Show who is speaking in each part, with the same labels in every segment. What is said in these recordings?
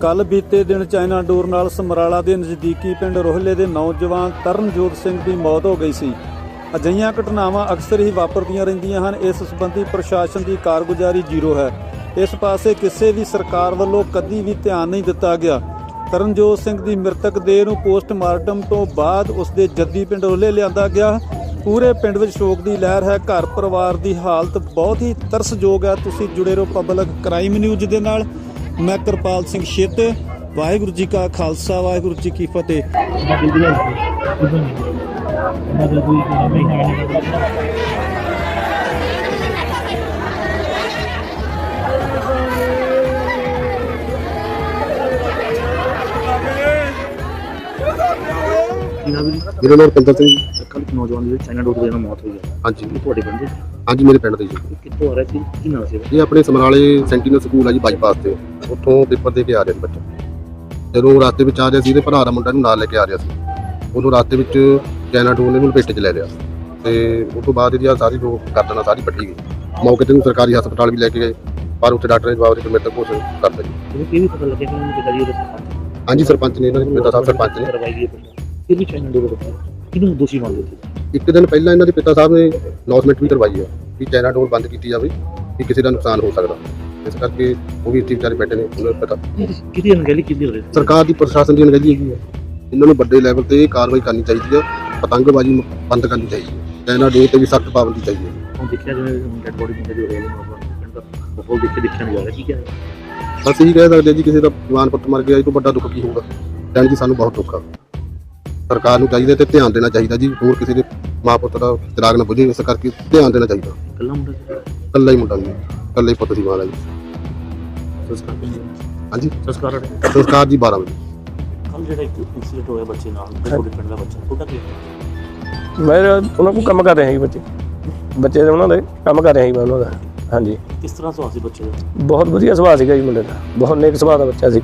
Speaker 1: ਕੱਲ ਬੀਤੇ ਦਿਨ ਚਾਈਨਾ ਡੋਰ ਨਾਲ ਸਮਰਾਲਾ ਦੇ ਨਜ਼ਦੀਕੀ ਪਿੰਡ ਰੋਹਲੇ ਦੇ ਨੌਜਵਾਨ ਤਰਨਜੋਤ ਸਿੰਘ ਦੀ ਮੌਤ ਹੋ ਗਈ ਸੀ। ਅਜਿਹੀਆਂ ਘਟਨਾਵਾਂ ਅਕਸਰ ਹੀ ਵਾਪਰਦੀਆਂ ਰਹਿੰਦੀਆਂ ਹਨ। ਇਸ ਸੰਬੰਧੀ ਪ੍ਰਸ਼ਾਸਨ ਦੀ ਕਾਰਗੁਜ਼ਾਰੀ ਜ਼ੀਰੋ ਹੈ। ਇਸ ਪਾਸੇ ਕਿਸੇ ਵੀ ਸਰਕਾਰ ਵੱਲੋਂ ਕਦੀ ਵੀ ਧਿਆਨ ਨਹੀਂ ਦਿੱਤਾ ਗਿਆ। ਤਰਨਜੋਤ ਸਿੰਘ ਦੀ ਮ੍ਰਿਤਕ ਦੇਹ ਨੂੰ ਪੋਸਟਮਾਰਟਮ ਤੋਂ ਬਾਅਦ ਉਸ ਦੇ ਜੱਦੀ ਪਿੰਡ ਰੋਹਲੇ ਲਿਆਂਦਾ ਗਿਆ। ਪੂਰੇ ਪਿੰਡ ਵਿੱਚ ਸ਼ੋਕ ਦੀ ਲਹਿਰ ਹੈ। ਘਰ ਪਰਿਵਾਰ ਦੀ ਹਾਲਤ ਬਹੁਤ ਹੀ ਤਰਸਯੋਗ ਹੈ। ਤੁਸੀਂ ਜੁੜੇ ਰਹੋ ਪਬਲਿਕ ਕ੍ਰਾਈਮ ਨਿਊਜ਼ ਦੇ ਨਾਲ। ਮੈਂ ਕਿਰਪਾਲ ਸਿੰਘ ਛੇਤੇ, ਵਾਹਿਗੁਰੂ ਜੀ ਕਾ ਖਾਲਸਾ, ਵਾਹਿਗੁਰੂ ਜੀ ਕੀ ਫਤਿਹ।
Speaker 2: ਮੇਰਾ ਨਾਮ ਰੁਪਿੰਦਰ ਸਿੰਘ
Speaker 3: ਕੱਲ ਨੌਜਵਾਨ ਦੀ ਚਾਈਨਾ ਡੋਰ ਦੇ ਨਾਲ ਮੌਤ ਹੋਈ ਹੈ।
Speaker 2: ਹਾਂਜੀ।
Speaker 3: ਇਹ ਤੁਹਾਡੇ ਪਿੰਡ ਦੇ
Speaker 2: ਹਾਂਜੀ ਮੇਰੇ ਪਿੰਡ ਦੇ ਜੀ।
Speaker 3: ਕਿੱਥੋਂ ਆ ਰਿਹਾ ਸੀ? ਕੀ ਨਾਮ ਸੀ?
Speaker 2: ਇਹ ਆਪਣੇ ਸਮਰਾਲੇ ਸੈਂਟੀਨਲ ਸਕੂਲ ਆ ਜੀ ਬਾਈਪਾਸ ਤੇ। ਉੱਥੋਂ ਪੇਪਰ ਦੇ ਕੇ ਆ ਰਿਹਾ ਸੀ ਬੱਚਾ। ਜਦੋਂ ਰਾਸਤੇ ਵਿੱਚ ਆ ਰਿਹਾ ਸੀ ਇਹਦੇ ਭਰਾ ਦਾ ਮੁੰਡਾ ਨੂੰ ਨਾਲ ਲੈ ਕੇ ਆ ਰਿਹਾ ਸੀ। ਉਦੋਂ ਰਾਸਤੇ ਵਿੱਚ ਚਾਈਨਾ ਡੋਰ ਨੇ ਇਹਨੂੰ ਲਪੇਟੇ 'ਚ ਲੈ ਲਿਆ। ਤੇ ਉਸ ਤੋਂ ਬਾਅਦ ਇਹਦੀ ਆਹ ਸਾਰੀ ਜੋ ਕਰਦਣਾ ਸਾਰੀ ਪੱਟੀ ਗਈ। ਮੌਕੇ ਤੇ ਨੂੰ ਸਰਕਾਰੀ ਹਸਪਤਾਲ ਵੀ ਲੈ ਕੇ ਗਏ। ਪਰ ਉੱਥੇ ਡਾਕਟਰ ਨੇ ਜਵਾਬ ਦੇ ਕੇ ਮੇਰੇ ਤੱਕ ਕੁਛ ਕਰ ਦਿੱਤਾ ਜੀ
Speaker 3: ਇਹ ਵੀ ਪਤਾ ਲੱਗਿਆ ਕਿ ਉਹਨਾਂ ਦੇ ਜੀ ਉਹਦੇ ਸਰਪੰਚ
Speaker 2: ਹਾਂਜੀ ਸਰਪੰਚ ਨੇ ਇਹਨਾਂ ਦੇ ਪਿਤਾ ਸਾਹਿਬ ਸਰਪੰਚ ਨੇ।
Speaker 3: ਕਰਵਾਈ ਗਈ ਹੈ ਫਿਰ ਵੀ ਚਾਈਨਾ ਡੋਰ ਰੱਖੀ ਕਿਹਨੂੰ ਦੋਸ਼ੀ ਮੰਨਦੇ ਸੀ
Speaker 2: ਇੱਕ ਦਿਨ ਪਹਿਲਾਂ ਇਹਨਾਂ ਦੇ ਪਿਤਾ ਸਾਹਿਬ ਨੇ ਅਨਾਉਂਸਮੈਂਟ ਵੀ ਕਰਵਾਈ ਹੈ ਕਿ ਚਾਈਨਾ ਡੋਰ ਬੰਦ ਕੀਤੀ ਜਾਵੇ ਕਿ ਕਿਸੇ ਦਾ ਨੁਕਸਾਨ ਹੋ ਸਕਦਾ। ਇਸ ਕਰਕੇ ਉਹ ਵੀ ਇੱਥੇ ਵਿਚਾਰੇ ਬੈਠੇ ਨੇ ਉਹਨਾਂ ਨੂੰ ਪਤਾ।
Speaker 3: ਕਿਹਦੀ ਅਣਗਹਿਲੀ ਕਿਹਦੀ ਹੋ ਰਹੀ ਸੀ
Speaker 2: ਸਰਕਾਰ ਦੀ ਪ੍ਰਸ਼ਾਸਨ ਦੀ ਅਣਗਹਿਲੀ ਹੈਗੀ ਹੈ ਇਹਨਾਂ ਨੂੰ ਵੱਡੇ ਲੈਵਲ ਤੇ ਕਾਰਵਾਈ ਕਰਨੀ ਚਾਹੀਦੀ ਹੈ ਪਤੰਗਬਾਜ਼ੀ ਬੰਦ ਕਰਨੀ ਚਾਹੀਦੀ ਹੈ ਚਾਈਨਾ ਡੋਰ ਤੇ ਵੀ ਸਖਤ ਪਾਬੰਦੀ ਚਾਹੀਦੀ ਹੈ
Speaker 3: ਹੁਣ ਦੇਖਿਆ ਜਿਵੇਂ ਡੈਡ ਬੋਡੀ ਜਿੰਦੇ ਜੋ ਰਹੇ ਨੇ ਦਾ ਮਾਹੌਲ ਦੇਖ ਕੇ ਦੇਖਿਆ ਨਹੀਂ ਜਾ ਰਿਹਾ। ਕੀ ਕਹਿ
Speaker 2: ਬਸ ਇਹੀ ਕਹਿ ਸਕਦੇ ਹਾਂ ਜੀ ਕਿਸੇ ਦਾ ਜਵਾਨ ਪੁੱਤ ਮਰ ਗਿਆ ਇਹ ਤੋਂ ਵੱਡਾ ਦੁੱਖ ਕੀ ਹੋਊਗਾ? ਕਹਿਣ ਜੀ ਸਾਨੂੰ ਬਹੁਤ ਦੁੱਖ ਆ। ਸਰਕਾਰ ਨੂੰ ਚਾਹੀਦਾ ਤੇ ਧਿਆਨ ਦੇਣਾ ਚਾਹੀਦਾ ਜੀ ਹੋਰ ਕਿਸੇ ਦੇ ਮਾਂ ਪੁੱਤ ਦਾ ਚਿਰਾਗ ਨਾ ਬੁਝੇ ਇਸ ਕਰਕੇ ਧਿਆਨ ਦੇਣਾ ਚਾਹੀਦਾ।
Speaker 3: ਕੱਲਾ ਮੁੰਡਾ ਸੀ?
Speaker 2: ਇਕੱਲਾ ਹੀ ਮੁੰਡਾ ਜੀ ਹੀ ਪੁੱਤ ਸੀ ਵਾਲਾ ਜੀ
Speaker 3: ਸੰਸਕਾਰ
Speaker 2: ਹਾਂਜੀ?
Speaker 3: ਸੰਸਕਾਰ
Speaker 2: ਸੰਸਕਾਰ ਜੀ 12 ਵਜੇ।
Speaker 3: ਕੱਲ ਜਿਹੜਾ ਇੱਕ ਇਨਸੀਡੈਂਟ ਹੋਇਆ ਬੱਚੇ ਨਾਲ ਤੁਹਾਡੇ ਪਿੰਡ ਦਾ ਬੱਚਾ ਤੁਹਾਡਾ ਕੀ
Speaker 4: ਮੈਂ ਉਹਨਾਂ ਕੋਲ ਕੰਮ ਕਰ ਰਿਹਾ ਸੀ ਬੱਚੇ। ਬੱਚੇ ਦੇ ਉਹਨਾਂ ਦੇ ਕੰਮ ਕਰ ਰਿਹਾ ਸੀ ਮੈਂ ਉਹਨਾਂ ਦਾ। ਹਾਂਜੀ।
Speaker 3: ਕਿਸ ਤਰ੍ਹਾਂ ਸੁਭਾਅ ਸੀ ਬੱਚੇ ਦਾ?
Speaker 4: ਬਹੁਤ ਵਧੀਆ ਸੁਭਾਅ ਸੀਗਾ ਜੀ ਮੁੰਡੇ ਦਾ। ਬਹੁਤ ਨੇਕ ਸੁਭਾਅ ਦਾ ਬੱਚਾ ਸੀ।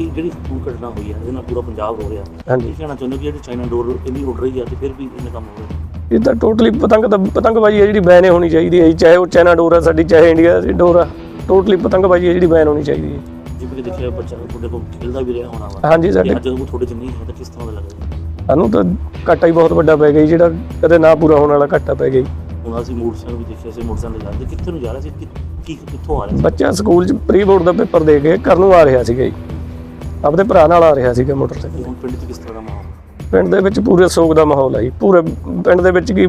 Speaker 3: ਇਹ ਜਿਹੜੀ ਸਕੂਲ ਘਟਨਾ ਹੋਈ ਹੈ ਇਹਦੇ ਨਾਲ ਪੂਰਾ ਪੰਜਾਬ ਰੋ ਰਿਹਾ।
Speaker 4: ਹਾਂਜੀ।
Speaker 3: ਇਹ ਕਹਿਣਾ ਚਾਹੁੰਦੇ ਹੋ ਕਿ ਜਿਹੜੀ ਚਾਈਨਾ ਡੋਰ ਇੰਨੀ ਉੱਡ ਰਹੀ ਹੈ ਤੇ ਫਿਰ ਵੀ ਇਹਨੇ ਕੰਮ ਹੋ ਰਿਹਾ?
Speaker 4: ਇਹ ਤਾਂ ਟੋਟਲੀ ਪਤੰਗ ਤਾਂ ਪਤੰਗਬਾਜ਼ੀ ਹੈ ਜਿਹੜੀ ਬੈਨ ਹੋਣੀ ਚਾਹੀਦੀ ਹੈ ਜੀ, ਚਾਹੇ ਉਹ ਚਾਈਨਾ ਡੋਰ ਸਾਡੀ ਚਾਹੇ ਇੰਡੀਆ ਦੀ ਡੋਰ ਆ। ਟੋਟਲੀ ਪਤੰਗਬਾਜ਼ੀ ਹੈ ਜਿਹੜੀ ਬੈਨ ਹੋਣੀ ਚਾਹੀਦੀ ਹੈ।
Speaker 3: ਜਿਵੇਂ ਕਿ ਦੇਖਿਆ ਬੱਚਾ ਤੁਹਾਡੇ ਕੋਲ ਖੇਡਦਾ ਵੀ ਰਿਹਾ ਹੋਣਾ ਵਾ।
Speaker 4: ਹਾਂਜੀ
Speaker 3: ਤੇ
Speaker 4: ਸਾਡੇ
Speaker 3: ਅੱਜ ਉਹ ਤੁਹਾਡੇ ਚ ਨਹੀਂ ਹੈ ਤਾਂ ਕਿਸ ਤਰ੍ਹਾਂ ਦਾ ਲੱਗਦਾ
Speaker 4: ਸਾਨੂੰ ਤਾਂ ਘਾਟਾ ਹੀ ਬਹੁਤ ਵੱਡਾ ਪੈ ਗਿਆ ਜੀ, ਜਿਹੜਾ ਕਦੇ ਨਾ ਪੂਰਾ ਹੋਣ ਵਾਲਾ ਘਾਟਾ ਪੈ ਗਿਆ ਜੀ।
Speaker 3: ਹੁਣ ਅਸੀਂ ਮੋਟਰਸਾਈਕਲ ਵੀ ਦੇਖਿਆ ਸੀ ਮੋਟਰਸਾਈਕਲ ਜਾਂਦੇ ਕਿੱਥੇ ਨੂੰ ਜਾ ਰਿਹਾ ਸੀ? ਕਿ- ਕੀ ਕਿੱਥੋਂ ਆ ਰਿਹਾ ਸੀ?
Speaker 4: ਬੱਚਾ ਸਕੂਲ 'ਚ ਪ੍ਰੀ ਬੋਰਡ ਦਾ ਪੇਪਰ ਦੇ ਕੇ ਘਰ ਨੂੰ ਆ ਰਿਹਾ ਸੀਗਾ ਜੀ। ਆਪਦੇ ਭਰਾ ਨਾਲ ਆ ਰਿਹਾ ਸੀਗਾ ਮੋਟਰਸਾਈਕਲ।
Speaker 3: ਹੁਣ ਪਿੰਡ 'ਚ ਕਿਸ ਤਰ੍ਹਾਂ ਦਾ ਮਾਹੌਲ?
Speaker 4: ਪਿੰਡ ਦੇ ਵਿੱਚ ਪੂਰੇ ਸੋਗ ਦਾ ਮਾਹੌਲ ਹੈ ਜੀ। ਪੂਰੇ ਪਿੰਡ ਦੇ ਵਿੱਚ ਕੀ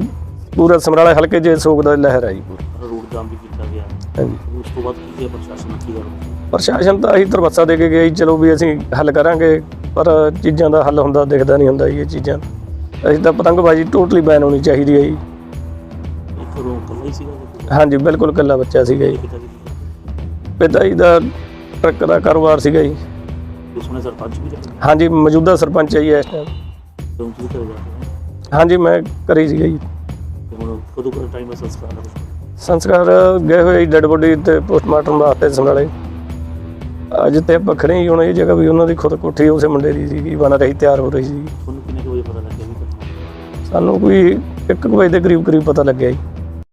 Speaker 4: ਪੂਰਾ ਸਮਰਾਲੇ ਹਲਕੇ 'ਚ ਸੋਗ ਦਾ ਲਹਿਰ ਹੈ ਜੀ ਪੂਰੀ।
Speaker 3: ਰੋਡ ਜਾਮ ਵੀ ਕੀਤਾ ਗਿਆ।
Speaker 4: ਹਾਂਜੀ।
Speaker 3: ਉਸ ਤੋਂ ਬਾਅਦ ਕੀ ਪ੍ਰਸ਼ਾਸਨ ਕੀ ਕਰੋ
Speaker 4: ਪ੍ਰਸ਼ਾਸਨ ਤਾਂ ਅਸੀਂ ਤਰਵੱਸਾ ਦੇ ਕੇ ਗਿਆ ਜੀ ਚਲੋ ਵੀ ਅਸੀਂ ਹੱਲ ਕਰਾਂਗੇ ਪਰ ਚੀਜ਼ਾਂ ਦਾ ਹੱਲ ਹੁੰਦਾ ਦਿਖਦਾ ਨਹੀਂ ਹੁੰਦਾ ਜੀ ਇਹ ਚੀਜ਼ਾਂ। ਅਸੀਂ ਤਾਂ ਪਤੰਗਬਾਜ਼ੀ ਟੋਟਲੀ ਬੈਨ ਹੋਣੀ ਚਾਹੀਦੀ ਹੈ ਜੀ।
Speaker 3: ਇੱਕ ਰੋ ਕੱਲਾ ਹੀ ਸੀਗਾ ਤੇ
Speaker 4: ਹਾਂਜੀ ਬਿਲਕੁਲ ਇਕੱਲਾ ਬੱਚਾ ਸੀਗਾ ਜੀ।
Speaker 3: ਜੀ
Speaker 4: ਪਿਤਾ ਜੀ ਦਾ ਟਰੱਕ ਦਾ ਕਾਰੋਬਾਰ ਸੀਗਾ ਜੀ।
Speaker 3: ਸੁਣੇ ਸਰਪੰਚ ਵੀ ਰਹੇ
Speaker 4: ਹਾਂਜੀ ਮੌਜੂਦਾ ਸਰਪੰਚ ਹੈ ਜੀ ਇਸ ਟਾਈਮ
Speaker 3: ਤੁਸੀਂ ਘਰੇ ਜਾ ਕੇ ਆਏ।
Speaker 4: ਹਾਂਜੀ ਮੈਂ ਕਰੀ ਸੀਗਾ ਜੀ।
Speaker 3: ਤੇ ਹੁਣ ਕਦੋਂ ਕਦੋਂ ਟਾਈਮ ਹੈ ਸੰਸਕਾਰ ਦਾ
Speaker 4: ਸੰਸਕਾਰ ਗਏ ਹੋਏ ਡੈਡ ਬੋਡੀ ਤੇ ਪੋਸਟਮਾਰਟਮ ਵਾਸਤੇ ਸਮਰਾਲੇ ਅੱਜ ਤੇ ਆਪਾਂ ਖੜੇ ਹੀ ਹੁਣ ਇਹ ਜਗ੍ਹਾ ਵੀ ਉਹਨਾਂ ਦੀ ਖੁਦ ਕੋਠੀ ਉਸੇ ਮੁੰਡੇ ਦੀ ਸੀਗੀ ਬਣ ਰਹੀ ਤਿਆਰ ਹੋ ਰਹੀ ਸੀ
Speaker 3: ਤੁਹਾਨੂੰ ਕਿੰਨੇ ਕੁ ਵਜੇ ਪਤਾ ਲੱਗਿਆ ਵੀ?
Speaker 4: ਸਾਨੂੰ ਕੋਈ 1 ਵਜੇ ਦੇ ਕਰੀਬ ਕਰੀਬ ਪਤਾ ਲੱਗਿਆ ਜੀ।